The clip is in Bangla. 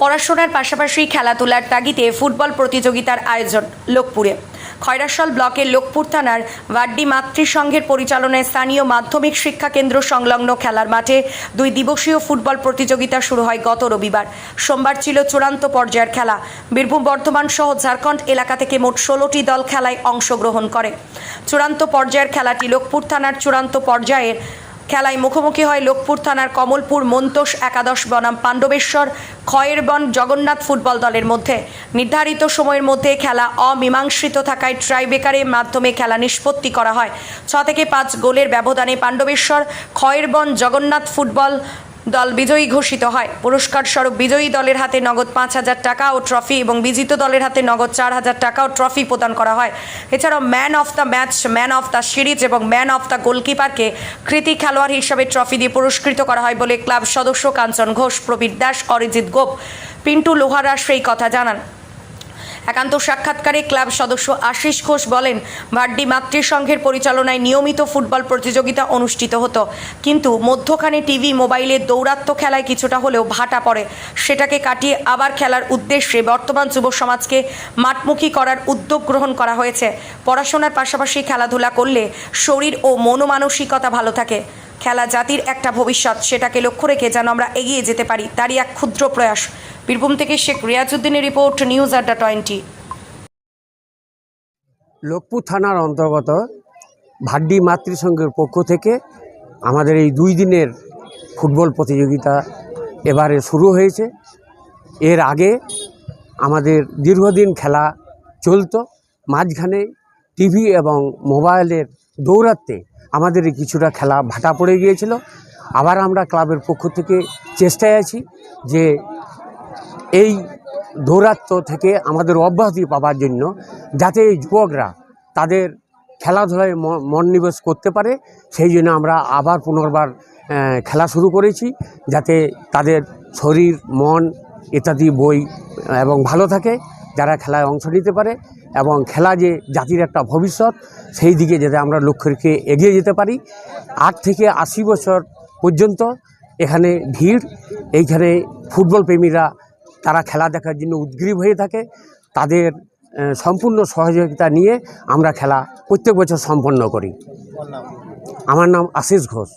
পড়াশোনার পাশাপাশি খেলাধুলার তাগিদে ফুটবল প্রতিযোগিতার আয়োজন লোকপুরে। খয়রাসল ব্লকের লোকপুর থানার ওয়ার্ডি মাতৃসংঘের পরিচালনায় স্থানীয় মাধ্যমিক শিক্ষা কেন্দ্র সংলগ্ন খেলার মাঠে দুই দিবসীয় ফুটবল প্রতিযোগিতা শুরু হয় গত রবিবার। সোমবার ছিল চূড়ান্ত পর্যায়ের খেলা। বীরভূম বর্ধমান সহ ঝাড়খণ্ড এলাকা থেকে মোট ষোলোটি দল খেলায় অংশগ্রহণ করে। চূড়ান্ত পর্যায়ের খেলাটি লোকপুর থানার চূড়ান্ত পর্যায়ের খেলায় মুখোমুখি হয় লোকপুর থানার কমলপুর মন্তোষ একাদশ বনাম পাণ্ডবেশ্বর খয়েরবন জগন্নাথ ফুটবল দলের মধ্যে। নির্ধারিত সময়ের মধ্যে খেলা অমীমাংসিত থাকায় ট্রাইবেকারের মাধ্যমে খেলা নিষ্পত্তি করা হয়। ছ থেকে পাঁচ গোলের ব্যবধানে পাণ্ডবেশ্বর খয়েরবন জগন্নাথ ফুটবল দল বিজয়ী ঘোষিত হয়। পুরস্কার স্বরূপ বিজয়ী দলের হাতে নগদ পাঁচ হাজার টাকা ও ট্রফি এবং বিজিত দলের হাতে নগদ চার হাজার টাকা ও ট্রফি প্রদান করা হয়। এছাড়াও man of the match, man of the series এবং ম্যান অফ দ্য গোলকিপারকে কৃতি খেলোয়াড় হিসাবে ট্রফি দিয়ে পুরস্কৃত করা হয় বলে ক্লাব সদস্য কাঞ্চন ঘোষ, প্রবীর দাস, অরিজিৎ গোপ, পিন্টু লোহারা সেই কথা জানান। একান্ত সাক্ষাৎকারে ক্লাব সদস্য আশিস ঘোষ বলেন, ভাড্ডি মাতৃসংঘের পরিচালনায় নিয়মিত ফুটবল প্রতিযোগিতা অনুষ্ঠিত হতো। কিন্তু মধ্যখানে টিভি মোবাইলে দৌরাত্ম খেলায় কিছুটা হলেও ভাটা পড়ে। সেটাকে কাটিয়ে আবার খেলার উদ্দেশ্যে বর্তমান যুব সমাজকে মাঠমুখী করার উদ্যোগ গ্রহণ করা হয়েছে। পড়াশোনার পাশাপাশি খেলাধুলা করলে শরীর ও মনোমানসিকতা ভালো থাকে। খেলা জাতির একটা ভবিষ্যৎ, সেটাকে লক্ষ্য রেখে যেন আমরা এগিয়ে যেতে পারি, তারই এক ক্ষুদ্র প্রয়াস। বীরভূম থেকে Sheikh রিয়াজউদ্দিনের report, news Adda twenty. Lokpur থানার অন্তর্গত ভাড্ডি মাতৃসংঘের পক্ষ থেকে আমাদের এই দুই দিনের ফুটবল প্রতিযোগিতা এবারে শুরু হয়েছে। এর আগে আমাদের দীর্ঘদিন খেলা চলতো, মাঝখানে টিভি এবং মোবাইলের দৌরাত্মে আমাদের কিছুটা খেলা ভাটা পড়ে গিয়েছিল। আবার আমরা ক্লাবের পক্ষ থেকে চেষ্টায় আছি যে এই দৌরাত্ম থেকে আমাদের অব্যাহতি পাওয়ার জন্য যাতে এই যুবকরা তাদের খেলাধুলায় মনোনিবেশ করতে পারে। সেই জন্য আমরা আবার পুনর্বার খেলা শুরু করেছি যাতে তাদের শরীর, মন ইত্যাদি বই এবং ভালো থাকে। যারা খেলায় অংশ নিতে পারে এবং খেলা যে জাতির একটা ভবিষ্যৎ, সেই দিকে যাতে আমরা লক্ষ্য রেখে এগিয়ে যেতে পারি। আট থেকে আশি বছর পর্যন্ত এখানে ভিড়। এইখানে ফুটবল প্রেমীরা তারা খেলা দেখার জন্য উদ্গ্রীব হয়ে থাকে। তাদের সম্পূর্ণ সহযোগিতা নিয়ে আমরা খেলা প্রত্যেক বছর সম্পন্ন করি। আমার নাম আশিস ঘোষ।